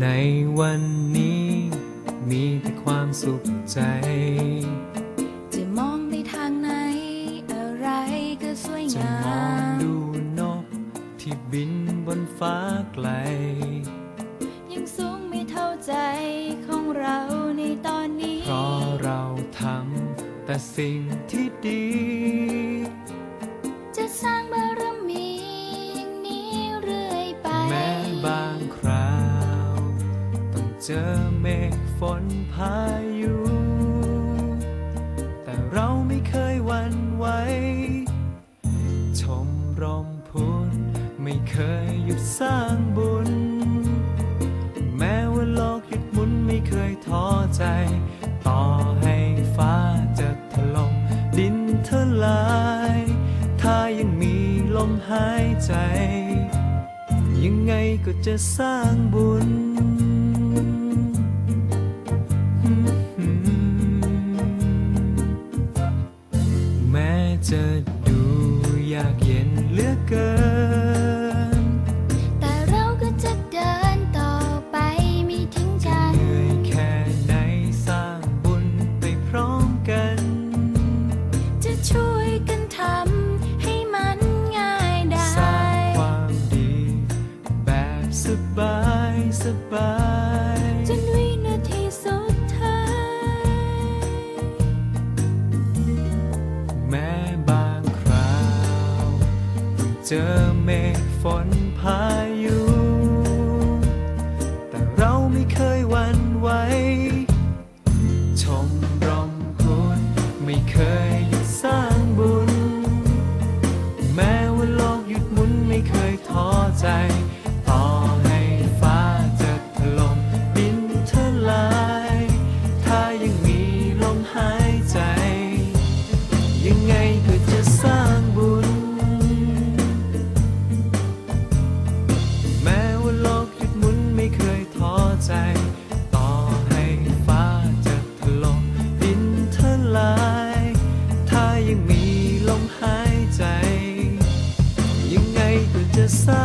ในวันนี้ มีแต่ความสุขใจ จะมองไปทางไหน อะไรก็สวยงามจะมองดูนก ที่บินบนฟ้าไกล ยังสูงไม่เท่าใจของเราในตอนนี้ เพราะเราทำแต่สิ่งที่ดี เจอเมฆฝนพายุ แต่เราไม่เคยหวั่นไหว ชมรมพุทธไม่เคยหยุดสร้างบุญ แม้ว่าโลกหยุดหมุนไม่เคยท้อใจ ต่อให้ฟ้าจะถล่มดินทลาย ถ้ายังมีลมหายใจ ยังไงก็จะสร้างบุญ ยากเย็นเหลือเกิน แต่เราก็จะเดินต่อไปไม่ทิ้งกัน เหนื่อยแค่ไหนสร้างบุญไปพร้อมกัน จะช่วยกันทำให้มันง่ายได้ สร้างความดี แบบสบายสบายจนวินาทีสุดท้าย แม้บางคราวต้อง เจอเมฆฝนพายุ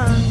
lá.